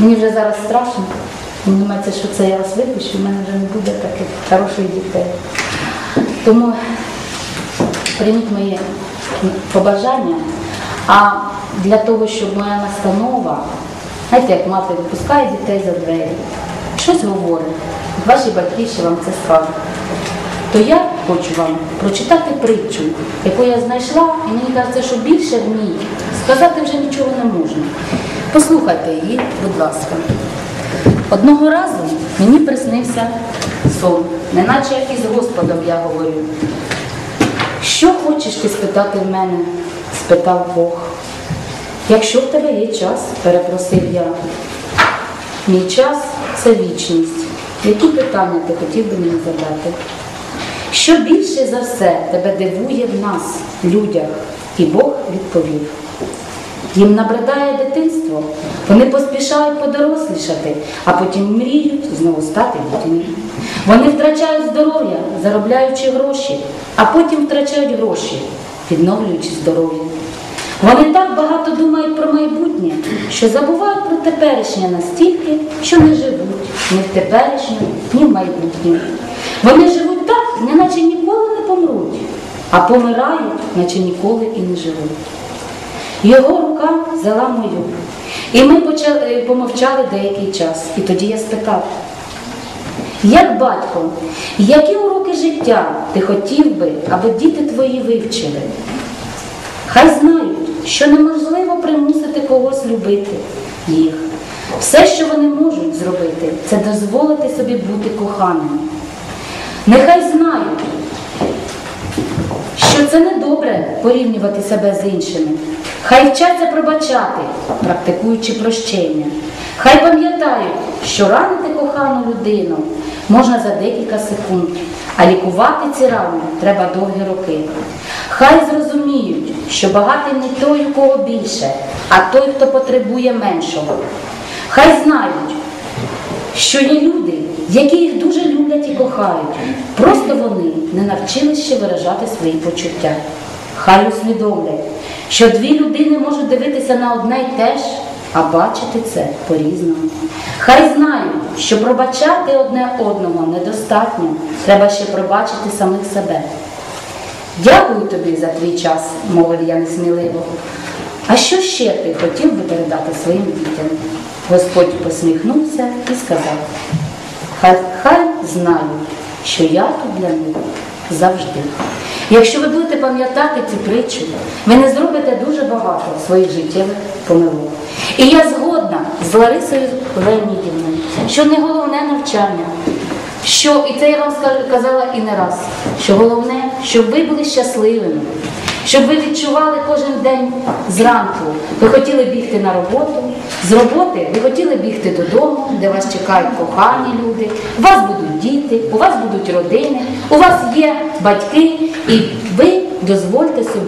Мені вже зараз страшно. Мені думається, що це я вас випущу, в мене вже не буде таких хороших дітей. Тому прийміть мої побажання. А для того, щоб моя настанова, знаєте, як мати випускає дітей за двері, щось говорить, ваші батьки ще вам це скажуть. То я хочу вам прочитати притчу, яку я знайшла, і мені кажеться, що більше в ній сказати вже нічого не можна. Послухайте її, будь ласка. Одного разу мені приснився сон, неначе із Господом я говорю. Що хочеш ти спитати в мене? спитав Бог. Якщо в тебе є час, перепросив я. Мій час це вічність. Які питання ти хотів би мені задати? Що більше за все тебе дивує в нас, людях? І Бог відповів. Їм набридає дитинство, вони поспішають подорослішати, а потім мріють знову стати дітьми. Вони втрачають здоров'я, заробляючи гроші, а потім втрачають гроші, відновлюючи здоров'я. Вони так багато думають про майбутнє, що забувають про теперішнє настільки, що не живуть ні в теперішньому, ні в майбутньому. Вони живуть так, неначе ніколи не помруть, а помирають, наче ніколи і не живуть. Його рука взяла мою. І ми почали, помовчали деякий час. І тоді я спитав, як батько, які уроки життя ти хотів би, аби діти твої вивчили? Хай знають, що неможливо примусити когось любити їх. Все, що вони можуть зробити, це дозволити собі бути коханими. Нехай знають, що це не добре порівнювати себе з іншими. Хай вчаться пробачати, практикуючи прощення. Хай пам'ятають, що ранити кохану людину можна за декілька секунд, а лікувати ці рани треба довгі роки. Хай зрозуміють, що багатий не той, у кого більше, а той, хто потребує меншого. Хай знають, що є люди, які їх дуже люблять і кохають. Просто вони не навчились ще виражати свої почуття. Хай усвідомлять, що дві людини можуть дивитися на одне й те ж, а бачити це по-різному. Хай знають, що пробачати одне одного недостатньо, треба ще пробачити самих себе. Дякую тобі за твій час, мовив я несміливо. А що ще ти хотів би передати своїм дітям? Господь посміхнувся і сказав, хай, хай знають, що я тут для них завжди. Якщо ви будете пам'ятати цю притчу, ви не зробите дуже багато своїх життєвих помилок. І я згодна з Ларисою Леонідівною, що не головне навчання, що, і це я вам казала і не раз, що головне, щоб ви були щасливими, щоб ви відчували кожен день зранку. Ви хотіли бігти на роботу, з роботи ви хотіли бігти додому, де вас чекають кохані люди, у вас будуть діти, у вас будуть родини, у вас є батьки, і ви дозвольте собі.